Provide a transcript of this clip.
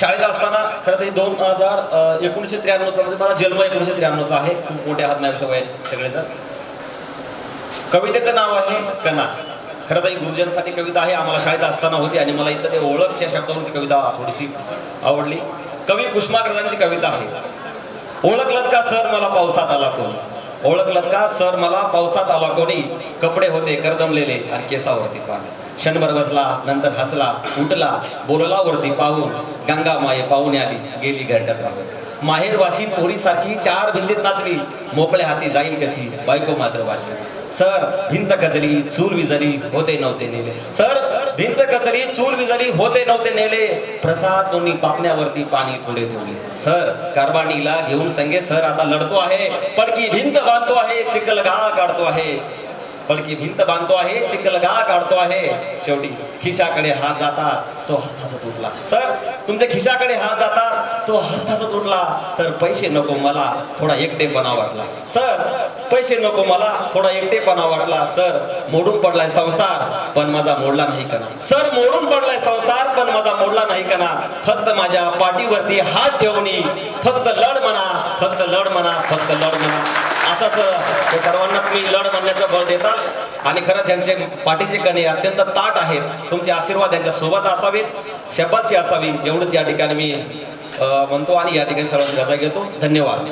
शाळेत असताना खरं तर दोन हजार एकोणीसशे त्र्याण्णवचा म्हणजे माझा जन्म एकोणीसशे त्र्याण्णवचा आहे. खूप मोठे आहात माझ्यापेक्षा वय सगळेजण. कवितेचं नाव आहे कना खरं तर ही गुरुजनांसाठी कविता आहे. आम्हाला शाळेत असताना होती आणि मला इथं ते ओळखच्या शब्दावरून ती कविता थोडीशी आवडली. कवी कुष्माग्रजांची कविता आहे. ओळखलत का सर मला पावसात आला कोणी? ओळखलत का सर मला पावसात आला कोणी? कपडे होते करदमलेले आणि केसावरती पाणी. क्षणभर बसला नंतर हसला उठला बोलला वरती पाहून गंगा माये पाहुणे आली गेली घरट्यात राहून माहेरवासी पोरीसारखी चार भिंतीत नाचली मोकळ्या हाती जाईल कशी बायको मात्र वाचली. सर भिंत कचली चूल विजली होते नव्हते नेले. सर भिंत कचली चूल विजली होते नव्हते नेले. प्रसाद दोन्ही पापण्यावरती पाणी थोडे ठेवले. सर कारवाणीला घेऊन संगे सर आता लढतो आहे पडकी भिंत बांधतो आहे चिखल गाळा काढतो आहे. पडकी भिंत बांधतो आहे चिखलगाळ काढतो आहे. शेवटी खिशाकडे हात जातात तो हसताच तुटला. सर तुमच्या खिशाकडे हात जातात तो हसताच तुटला. सर पैसे नको मला थोडा एकटेपणा वाटला. सर पैसे नको मला थोडा एकटेपणा वाटला. सर मोडून पडलाय संसार पण माझा मोडला नाही कणा सर मोडून पडलाय संसार पण माझा मोडला नाही कना फक्त माझ्या पाठीवरती हात ठेवणी फक्त लढ म्हणा फक्त लढ म्हणा फक्त लढ म्हणा असंच ते सर्वांना तुम्ही लढ म्हणण्याचं बळ देतात आणि खरंच यांचे पाठीचे कणे अत्यंत ताट आहेत. तुमचे आशीर्वाद यांच्या सोबत असावेत. शपथची असावी. एवढंच या ठिकाणी मी म्हणतो आणि या ठिकाणी सर्वांची रजा घेतो. धन्यवाद.